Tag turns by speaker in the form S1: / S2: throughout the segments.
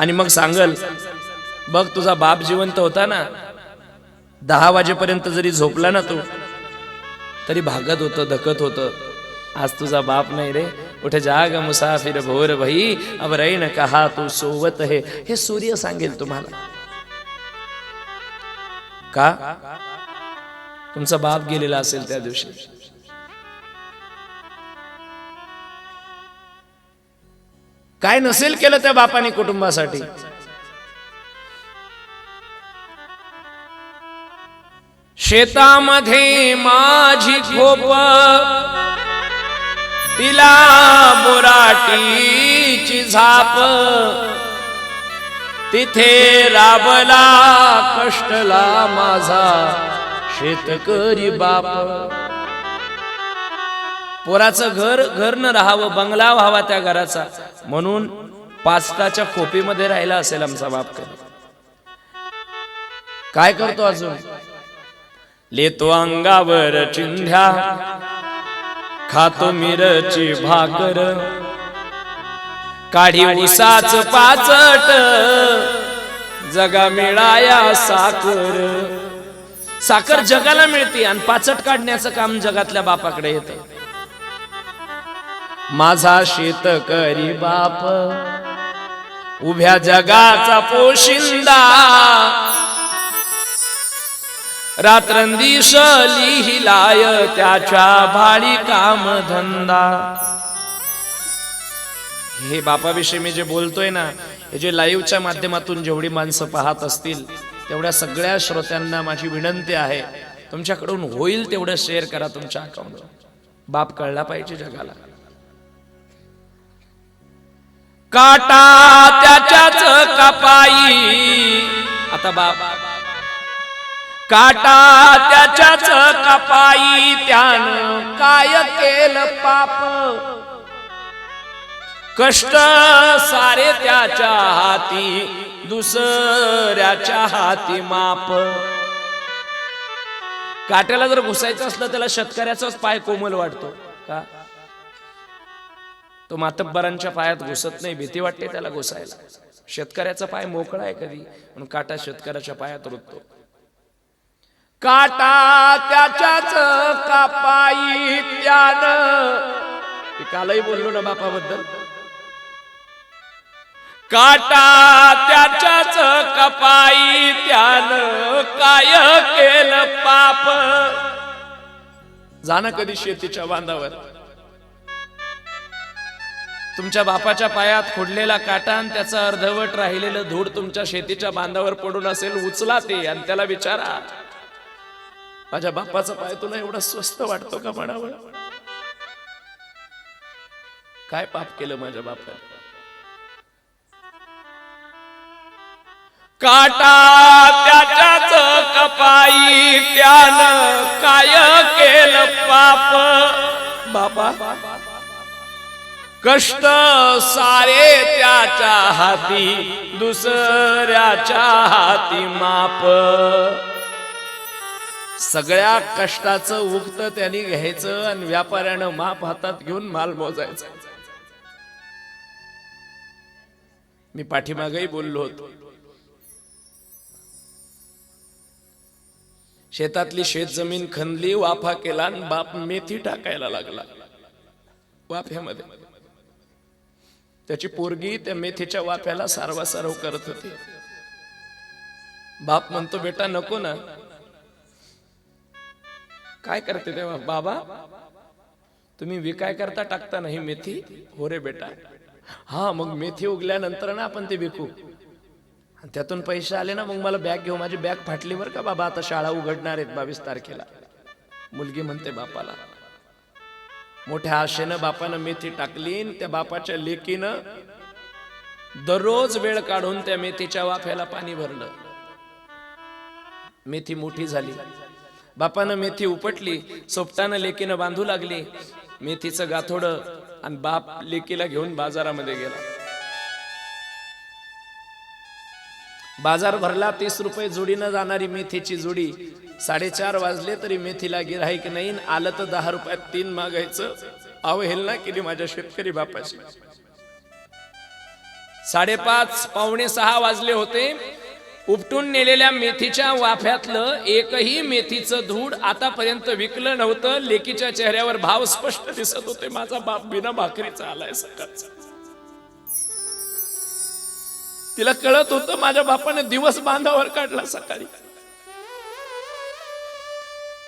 S1: आणि मग सांगल बघ तुझा बाप जिवंत होता ना. दहा वाजेपर्यंत जरी झोपला ना तू तरी भागत होतं धकत होतं. आज तुझा बाप नाही रे. उठ जाग मुसाफिर भोर भई. अब रैन कहा तू सोवत हे. हे सूर्य सांगेल तुम्हाला. का? तुमचा बाप गेलेला असेल त्या दिवशी. काय नसेल केलं त्या बापाने कुटुंबासाठी? शेतामध्ये माझी खोप तिला बोराटीची झाप तिथे राबला कष्टला माझा शेतकरी बाप. पोराचं घर घर न राहावं बंगला व्हावा त्या घराचा. म्हणून पास्ताच्या खोपीमध्ये राहिला असेल आमचा बाप कधी. काय करतो अजून? लेतो अंगावर चिंध्या खातो मिरची भाकर काढी उसाच पाचट जगा मिळाया साखर. साखर जगाला मिळते आणि पाचट काढण्याचं काम जगातल्या बापाकडे येतं. माझा शेतकरी बाप. उभ्या जगाचा पोशिंदा रात्रंदिश लिहिलाय त्याच्या भाडी काम धंदा हे बापाविषयी मी जे बोलतोय ना हे जे लाईव्हच्या माध्यमातून जेवढी माणसं पाहत असतील तेवढ्या सगळ्या श्रोत्यांना माझी विनंती आहे तुमच्याकडून होईल तेवढं शेअर करा तुमच्या अकाउंटवर बाप कळला पाहिजे जगाला. काटा त्याच्याच कपाई. आता बाप काटा त्याच्याच कपाई त्यानं काय केलं पाप? कष्ट सारे त्याच्या हाती दुसऱ्याच्या हाती माप. काट्याला जर घुसायचं असलं त्याला शेतकऱ्याचाच पाय कोमल वाटतो का? तो मातब्बरांच्या पायात घुसत नाही भीती वाटते त्याला घुसायला. शेतकऱ्याचा पाय मोकळा आहे कधी म्हणून काटा शेतकऱ्याच्या पायात रुततो. काटा त्याच्याच कापाई त्यानं कालही बोललो ना बापाबद्दल. काटा त्याच्याच कपाई त्यानं काय केलं पाप? जाणं कधी शेतीच्या बांधावर तुमच्या बापाच्या पायात खोडलेला काटा आणि त्याचं अर्धवट राहिलेलं धूळ तुमच्या शेतीच्या बांधावर पडून असेल उचला ते आणि त्याला विचारा. माझ्या बापाचा पाय तुला एवढा स्वस्त वाटतो का म्हणावं? काय पाप केलं माझ्या बापा काटा त्याच्याच कपाई त्यानं काय केलं पाप? बापा कष्ट सारे त्याच्या हाती दुसऱ्याच्या हाती माप. सगळ्या कष्टाचं उक्त त्यांनी घ्यायचं आणि व्यापाऱ्यानं माप हातात घेऊन माल मोजायचा. मी पाठीमागही बोललो होतो. शेतातली शेत जमीन खणली वाफा केला आणि बाप मेथी टाकायला लागला. वाफ्यामध्ये त्याची पोरगी त्या मेथीच्या वाफ्याला सारवा सारव करत होती. बाप म्हणतो बेटा नको ना. काय करते तेव्हा बाबा? तुम्ही विकाय करता टाकता नाही मेथी? हो रे बेटा. हा मग मेथी उगल्यानंतर ना आपण ते विकू. आणि त्यातून पैसे आले ना मग मला बॅग घेऊ. माझी बॅग फाटली बरं का बाबा? आता शाळा उघडणार आहेत बावीस तारखेला. मुलगी म्हणते बापाला मोठ्या आशेनं बापानं मेथी टाकली आणि त्या बापाच्या लेकीनं दररोज वेळ काढून त्या मेथीच्या वाफ्याला पाणी भरलं. मेथी मोठी झाली. बापानं मेथी उपटली सोपटानं लेकीनं बांधू लागली. मेथीचं गाथोडं आणि बाप लेकीला घेऊन बाजारामध्ये गेला. बाजार भरला तीस रुपये जोडीनं जाणारी मेथीची जोडी. साडेचार वाजले तरी मेथीला गिराईक नाही आलं तर दहा रुपयात तीन मागायचं. अवहेलना केली माझ्या शेतकरी बापाची. साडेपाच पावणे सहा वाजले होते. उपटून नेलेल्या मेथीच्या वाफ्यातलं एकही मेथीचं धूड आतापर्यंत विकलं नव्हतं. लेकीच्या चेहऱ्यावर भाव स्पष्ट दिसत होते. माझा बाप बिना भाकरीचा आलाय सकाळचा. तिला कळत होतं माझ्या बापाने दिवस बांधावर काढला सकाळी.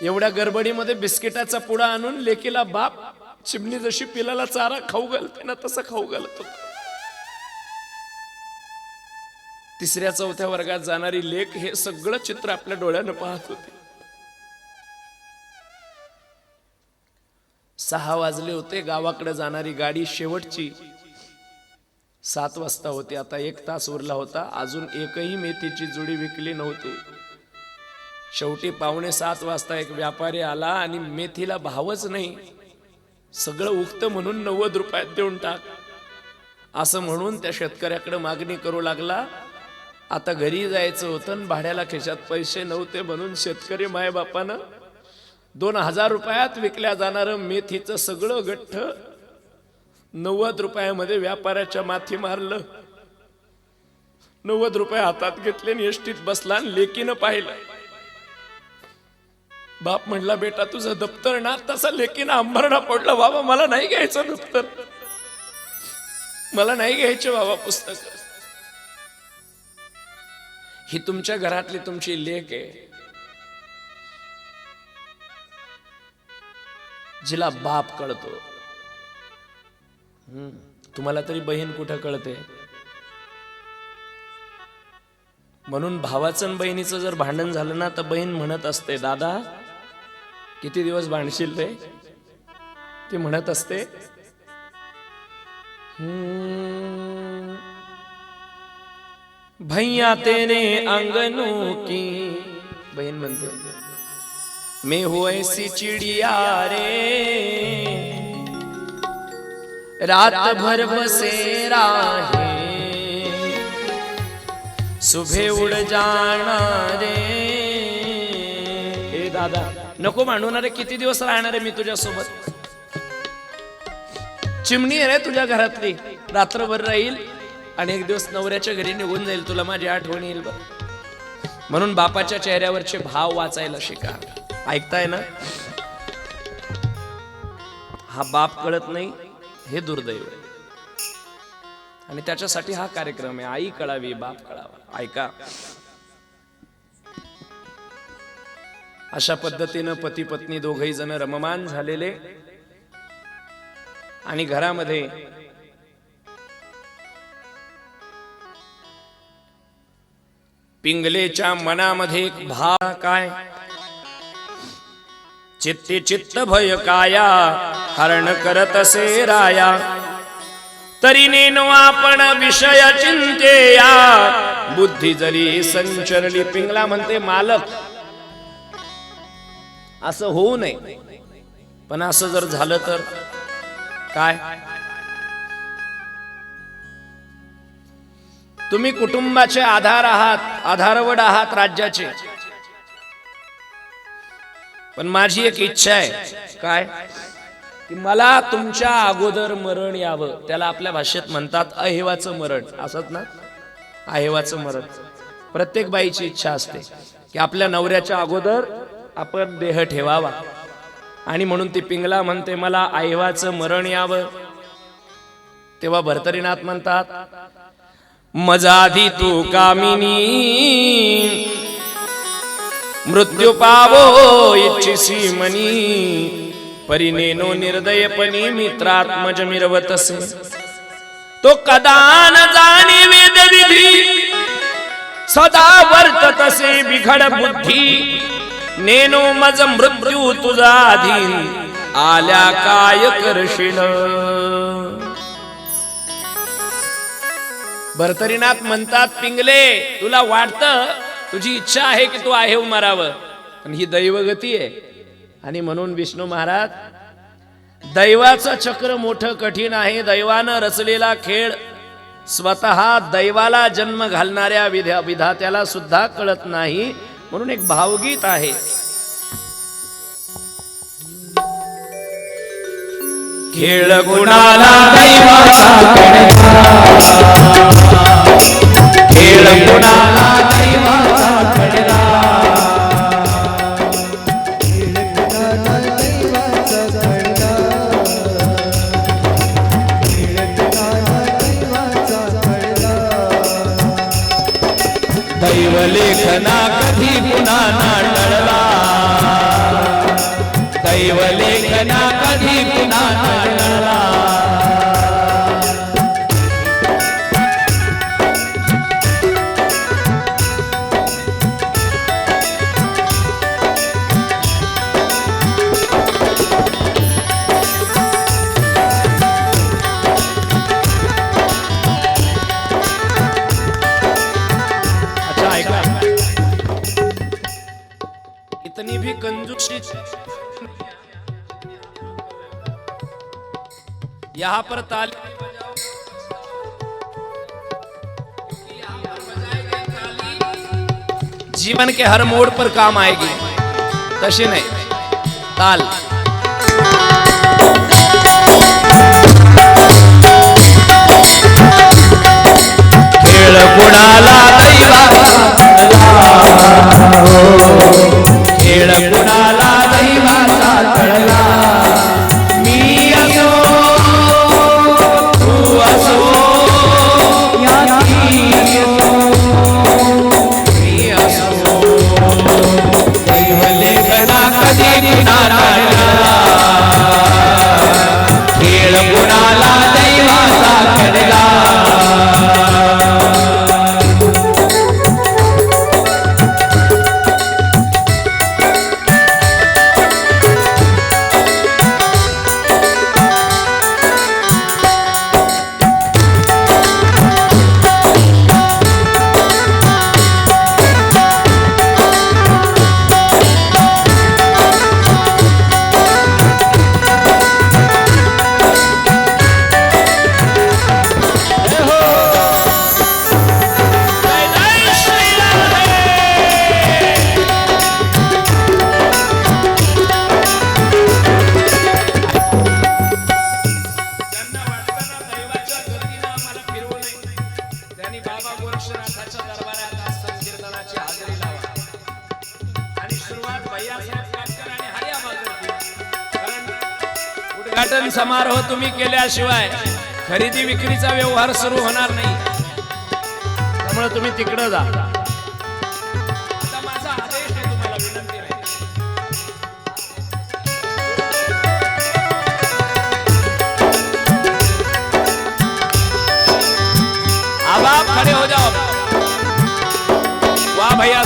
S1: एवढ्या गडबडीमध्ये बिस्किटाचा पुडा आणून लेकीला बाप चिमणी जशी पिलाला चारा खाऊ घालते ना तसं खाऊ घालत होत. तिसऱ्या चौथ्या वर्गात जाणारी लेख हे सगळं चित्र आपल्या डोळ्यानं पाहत होते. सहा वाजले होते गावाकडे जाणारी गाडी शेवटची सात वाजता होती. आता एक तास उरला होता. अजून एकही मेथीची जुडी विकली नव्हती. शेवटी पावणे सात वाजता एक व्यापारी आला आणि मेथीला भावच नाही. सगळं उगतं म्हणून नव्वद रुपयात देऊन टाक. असं म्हणून त्या शेतकऱ्याकडे मागणी करू लागला. आता घरी जायचं होतं आणि भाड्याला खिशात पैसे नव्हते म्हणून शेतकरी मायबापानं दोन हजार रुपयात विकल्या जाणारं मेथीचं सगळं गठ्ठ नव्वद रुपयामध्ये व्यापाऱ्याच्या माथी मारलं. नव्वद रुपये हातात घेतले आणि एसटीत बसला आणि लेकीनं पाहिलं. बाप म्हणला बेटा तुझं दप्तर ना तसा लेकीनं अंबरणा पडला. बाबा मला नाही घ्यायचं दप्तर. मला नाही घ्यायचे बाबा पुस्तक. ही तुमच्या घरातली तुमची लेख आहे. जिला बाप कळतो. तुम्हाला तरी बहीण कुठं कळते? म्हणून भावाचं आणि बहिणीचं जर भांडण झालं ना तर बहीण म्हणत असते दादा किती दिवस भांडशील रे ती म्हणत असते भैया तेने अंगनों की बहीण म्हणते मैं हूँ ऐसी चिड़िया रे रातभर बसेरा है सुबह उड़ जाणारे. रे दादा नको मांडवणारे किती दिवस राहणार आहे मी तुझ्या सोबत चिमणी आहे रे तुझ्या घरातली. रात्रभर राहील आणि एक दिवस नवऱ्याच्या घरी निघून जाईल. तुला माझी आठवण येईल बघ. म्हणून बापाच्या चेहऱ्यावरचे भाव वाचायला शिका. ऐकताय ना? हा बाप कळत नाही. हे दुर्दैव आहे. आणि त्याच्यासाठी हा कार्यक्रम आहे. आई कळावी बाप कळावा. ऐका. अशा पद्धतीनं पती पत्नी दोघही जण रममान झालेले आणि घरामध्ये पिंगलेच्या मनामध्ये एक भाव काय? चित्ते चित्त भय काया हरण करत असे राया. तरी नेनो आपण विषय चिंतेया. बुद्धी जरी संचरली पिंगला म्हणते मालक असं होऊ नये. पण असं जर झालं तर काय? तुम्ही कुटुंबाचे आधार आहात आधारवड आहात राज्याचे. पण माझी एक इच्छा आहे. काय? की मला तुमच्या अगोदर मरण यावं. त्याला आपल्या भाषेत म्हणतात अहेवाचं मरण. असत ना? अहेवाचं मरण. प्रत्येक बाईची इच्छा असते की आपल्या नवऱ्याच्या अगोदर आपण देह ठेवावा. आणि म्हणून ती पिंगला म्हणते मला अहेवाचं मरण यावं. तेव्हा भरतरीनाथ म्हणतात मजाधी तू कामिनी मृत्यू पावो इच्छिसी मनी। परिनेनो निर्दयपणी मित्रात्मज मिरवतसे तो कदान जाणे जाणी वेद विधी। सदा वर्ततसे बिघड बुद्धी। नेनो मज मृत्यू तुझा अधीन। आल्या काय करशील? भरतरीनाथ म्हणतात पिंगले तुला वाटतं तुझी इच्छा आहे की तू आहे उमरावं पण ही दैवगती आहे. आणि म्हणून विष्णू महाराज दैवाचं चक्र मोठं कठीण आहे. दैवानं रचलेला खेळ स्वतः दैवाला जन्म घालणाऱ्या विध्या विधात्याला सुद्धा कळत नाही. म्हणून एक भावगीत आहे. खेळ गुणाला दैवाचा खेळ गुणाला दैवलेखना कधी पुन्हा जीवन के हर मोड़ पर काम आएगी। तशी नाही। ताल। खेळ कुणाला दैवाचा खेळ कुणाला दैवाचा उद्घाटन समारोह तुम्ही केल्याशिवाय खरेदी विक्रीचा व्यवहार सुरू होणार नाही. त्यामुळे तुम्ही तिकडं जा. आता माझा आदेश आहे तुम्हाला विनंती आहे. अब आप खड़े हो जाओ. वाह भैया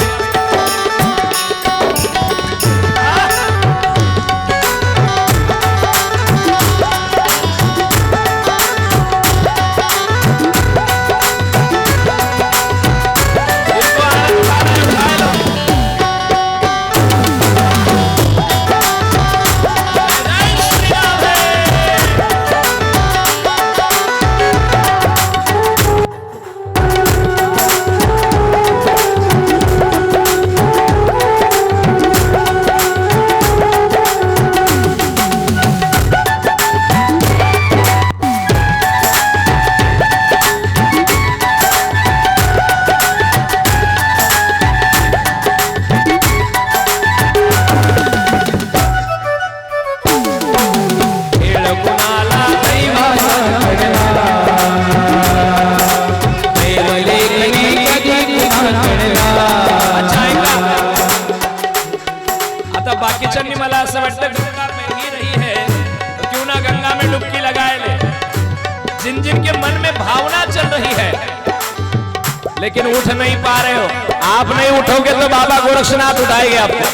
S1: लेकिन उठ नहीं पा रहे हो। आप नहीं उठोगे तो बाबा गोरक्षनाथ उठाएँगे आपको।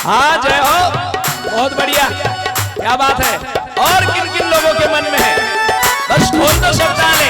S1: हाँ जय हो। बहुत बढ़िया। क्या बात है? और किन किन लोगों के मन में है? बस खोल दो शब्दाले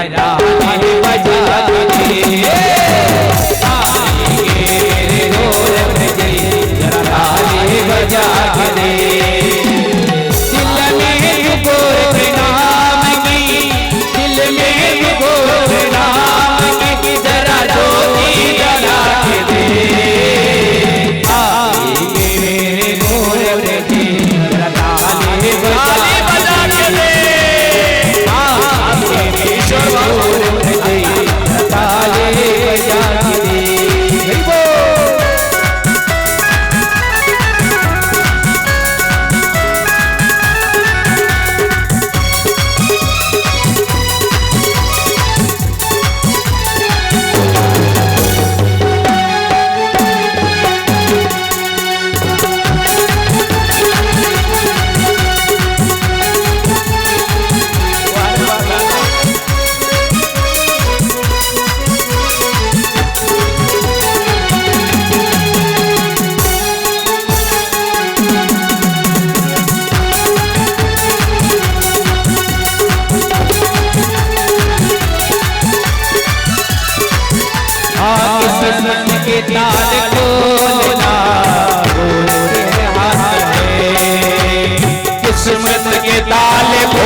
S1: राजा हरे
S2: बजा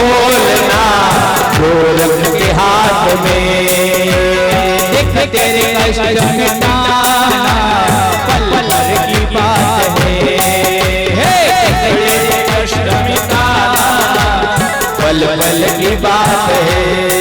S2: भूलना भूल के हाथ में देख तेरे कष्ट की बात है तेरे
S1: पल पल की बात है